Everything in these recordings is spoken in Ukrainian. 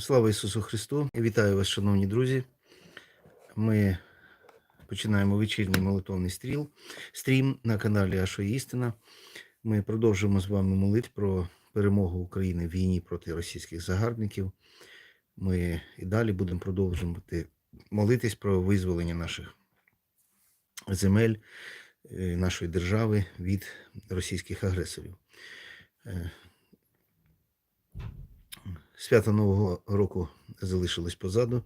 Слава Ісусу Христу! Вітаю вас, шановні друзі. Ми починаємо вечірній молитовний стріл, стрім на каналі Аша Істина. Ми продовжуємо з вами молити про перемогу України в війні проти російських загарбників. Ми і далі будемо продовжувати молитись про визволення наших земель, е, нашої держави від російських агресорів. Свято Нового року залишилось позаду.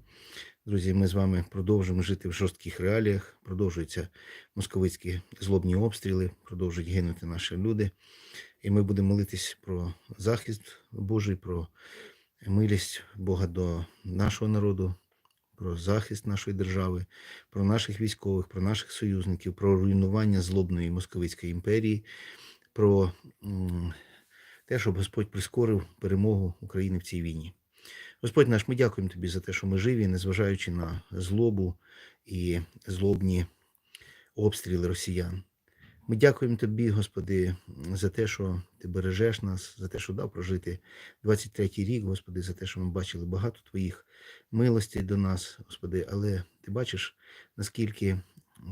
Друзі, ми з вами продовжуємо жити в жорстких реаліях. Продовжуються московицькі злобні обстріли, продовжують гинути наші люди. І ми будемо молитись про захист Божий, про милість Бога до нашого народу, про захист нашої держави, про наших військових, про наших союзників, про руйнування злобної московицької імперії, про те, щоб Господь прискорив перемогу України в цій війні. Господь наш, ми дякуємо Тобі за те, що ми живі, незважаючи на злобу і злобні обстріли росіян. Ми дякуємо Тобі, Господи, за те, що Ти бережеш нас, за те, що дав прожити 23-й рік, Господи, за те, що ми бачили багато Твоїх милостей до нас, Господи, але Ти бачиш, наскільки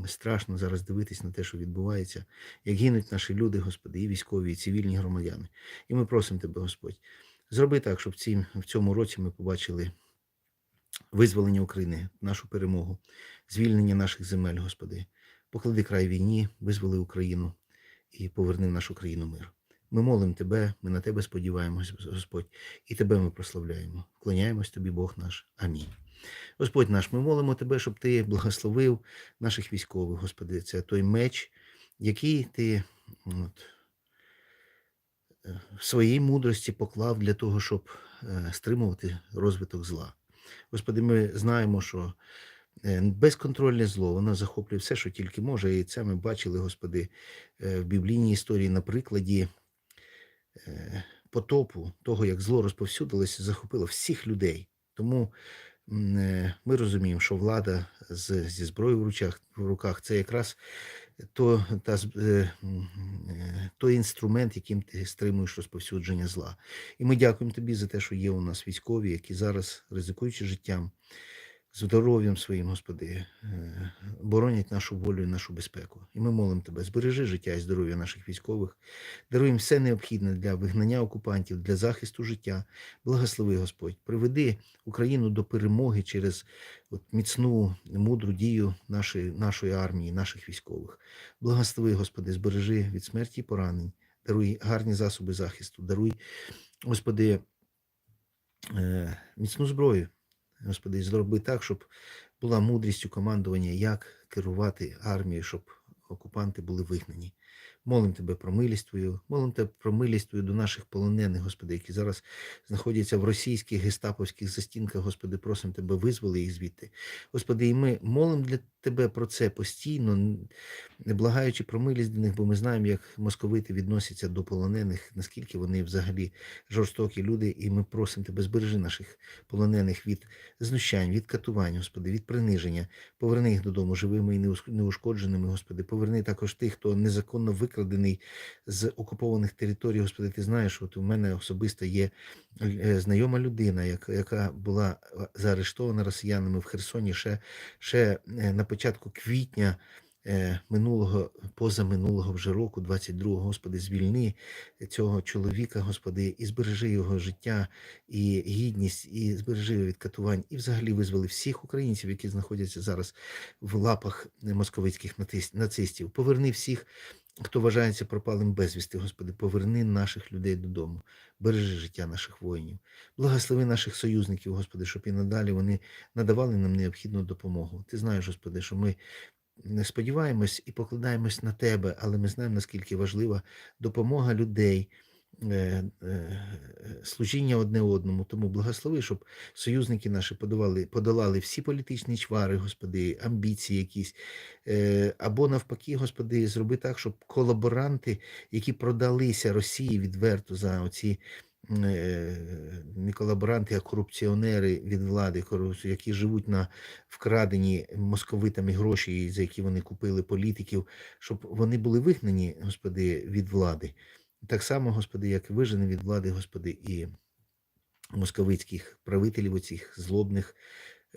страшно зараз дивитись на те, що відбувається, як гинуть наші люди, Господи, і військові, і цивільні громадяни. І ми просимо Тебе, Господь, зроби так, щоб в в цьому році ми побачили визволення України, нашу перемогу, звільнення наших земель, Господи. Поклади край війні, визволи Україну і поверни в нашу країну мир. Ми молимо Тебе, ми на Тебе сподіваємось, Господь, і Тебе ми прославляємо. Вклоняємось Тобі, Бог наш. Амінь. Господь наш, ми молимо Тебе, щоб Ти благословив наших військових, Господи. Це той меч, який Ти от, е, в своїй мудрості поклав для того, щоб е, стримувати розвиток зла. Господи, ми знаємо, що е, безконтрольне зло, воно захоплює все, що тільки може. І це ми бачили, Господи, в біблійній історії на прикладі потопу, того, як зло розповсюдилося, захопило всіх людей. Тому ми розуміємо, що влада з, зі зброєю в руках, в руках це якраз то, та, е, е, той інструмент, яким ти стримуєш розповсюдження зла. І ми дякуємо тобі за те, що є у нас військові, які зараз, ризикуючи життям, здоров'ям своїм, Господи, е, боронять нашу волю і нашу безпеку. І ми молимо Тебе, збережи життя і здоров'я наших військових, даруй їм все необхідне для вигнання окупантів, для захисту життя. Благослови, Господь, приведи Україну до перемоги через от, міцну, мудру дію нашої, нашої армії, наших військових. Благослови, Господи, збережи від смерті поранень, даруй гарні засоби захисту, даруй, Господи, е, міцну зброю. Господи, зроби так, щоб була мудрість у командування, як керувати армією, щоб окупанти були вигнані. Молим Тебе про милість Твою, молим Тебе про милість Твою до наших полонених, Господи, які зараз знаходяться в російських гестаповських застінках, Господи, просимо Тебе, визволи їх звідти. Господи, і ми молимо для Тебе про це постійно, не благаючи про милість до них, бо ми знаємо, як московити відносяться до полонених, наскільки вони взагалі жорстокі люди, і ми просимо Тебе, збережи наших полонених від знущань, від катувань, Господи, від приниження. Поверни їх додому живими і неушкодженими, Господи. Поверни також тих, хто незаконно викрадений з окупованих територій. Господи, ти знаєш, от у мене особисто є е, знайома людина, яка, була е, заарештована росіянами в Херсоні ще, ще е, на початку квітня. Е, Минулого, позаминулого вже року, 22-го, Господи, звільни цього чоловіка, Господи, і збережи його життя, і гідність, і збережи його від катувань, і взагалі визвали всіх українців, які знаходяться зараз в лапах московицьких нацистів. Поверни всіх, хто вважається пропалим безвісти, Господи, поверни наших людей додому, бережи життя наших воїнів, благослови наших союзників, Господи, щоб і надалі вони надавали нам необхідну допомогу. Ти знаєш, Господи, що ми не сподіваємось і покладаємось на Тебе, але ми знаємо, наскільки важлива допомога людей. е, е, Служіння одне одному, тому благослови, щоб союзники наші подавали, подолали всі політичні чвари, Господи, амбіції якісь, е, або навпаки, Господи, зроби так, щоб колаборанти, які продалися Росії відверто за оці е, колаборанти, а корупціонери від влади, які живуть на вкрадені московитами гроші, за які вони купили політиків, щоб вони були вигнані, Господи, від влади. Так само, Господи, як вижені від влади, Господи, і московицьких правителів, оцих злобних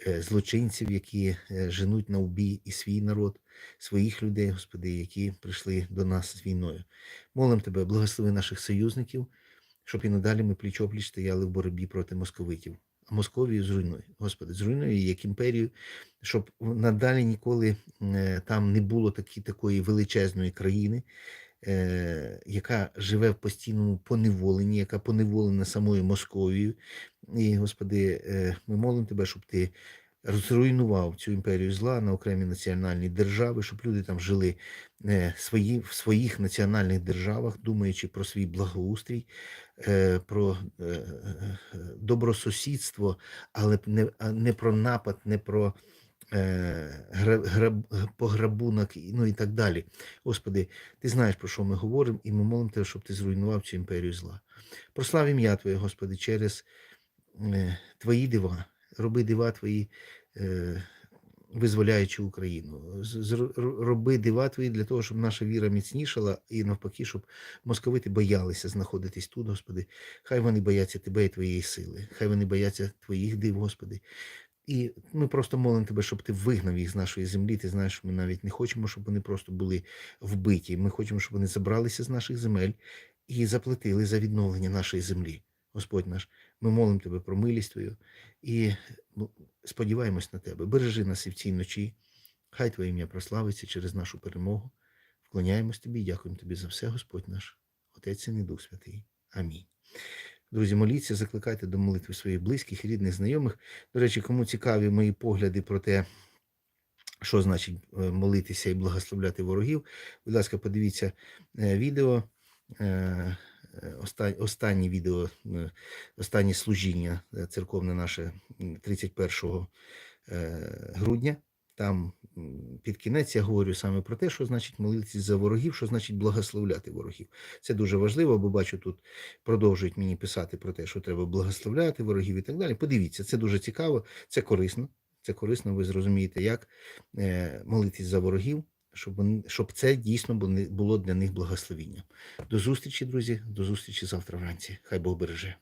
е, злочинців, які е, женуть на убій і свій народ, своїх людей, Господи, які прийшли до нас з війною. Молим Тебе, благослови наших союзників, щоб і надалі ми пліч-опліч стояли в боротьбі проти московитів. А Московію зруйнуй, Господи, зруйнуй її як імперію, щоб надалі ніколи е, там не було такі, такої величезної країни, е, яка живе в постійному поневоленні, яка поневолена самою Московією. І, Господи, е, ми молимо Тебе, щоб Ти зруйнував цю імперію зла на окремі національні держави, щоб люди там жили е, свої, в своїх національних державах, думаючи про свій благоустрій, е, про е, добросусідство, але не, не про напад, не про граб- пограбунок, ну і так далі. Господи, ти знаєш, про що ми говоримо, і ми молимо Тебе, щоб ти зруйнував цю імперію зла. Прослав ім'я Твоє, Господи, через Твої дива, роби дива Твої, е, визволяючи Україну. Роби дива Твої для того, щоб наша віра міцнішала, і навпаки, щоб московити боялися знаходитись тут, Господи. Хай вони бояться Тебе і Твоєї сили, хай вони бояться Твоїх див, Господи. І ми просто молимо тебе, щоб ти вигнав їх з нашої землі. Ти знаєш, ми навіть не хочемо, щоб вони просто були вбиті. Ми хочемо, щоб вони забралися з наших земель і заплатили за відновлення нашої землі. Господь наш, ми молимо тебе про милість твою і ну, сподіваємось на тебе. Бережи нас і в цій ночі. Хай Твоє ім'я прославиться через нашу перемогу. Вклоняємось тобі і дякуємо тобі за все, Господь наш, Отець і Дух Святий. Амінь. Друзі, моліться, закликайте до молитви своїх близьких, рідних, знайомих. До речі, кому цікаві мої погляди про те, що значить е, молитися і благословляти ворогів, будь ласка, подивіться е, відео. Останнє відео, е, останнє служіння е, церковне наше 31 е, грудня. Там під кінець я говорю саме про те, що значить молитися за ворогів, що значить благословляти ворогів. Це дуже важливо, бо бачу, тут продовжують мені писати про те, що треба благословляти ворогів і так далі. Подивіться, це дуже цікаво, це корисно. Це корисно, ви зрозумієте, як молитись за ворогів, щоб, вони, щоб це дійсно було для них благословіння. До зустрічі, друзі, до зустрічі завтра вранці. Хай Бог береже.